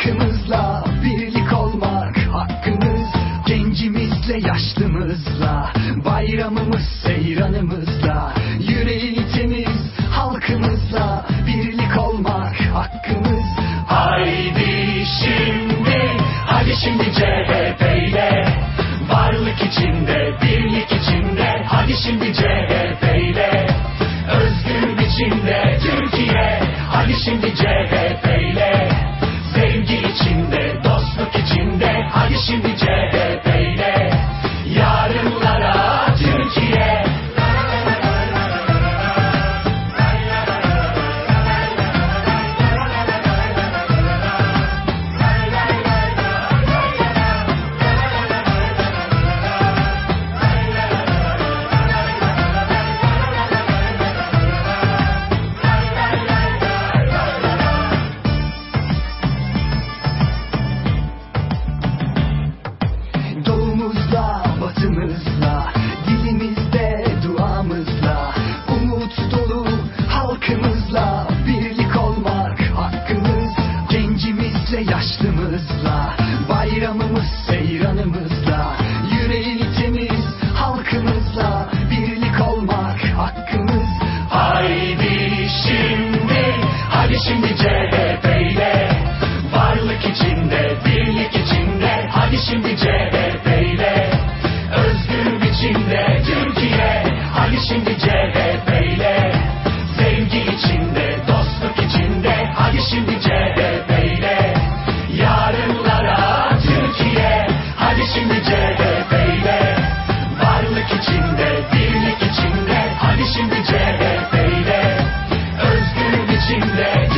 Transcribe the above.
halkımızla birlik olmak hakkımız. Gencimizle yaşlımızla bayramımız seyranımızla Yüreği temiz halkımızla birlik olmak hakkımız. Haydi şimdi hadi şimdi CHP ile. Varlık içinde birlik içinde. Hadi şimdi CHP içinde Hadi seyranımızla, yüreği temiz halkımızla, birlik olmak hakkımız. Haydi şimdi, hadi şimdi CHP ile, varlık içinde, birlik içinde, hadi şimdi CHP ile, özgür biçimde Türkiye, hadi şimdi CHP ile, sevgi içinde, dostluk içinde, hadi şimdi CHP Legendary.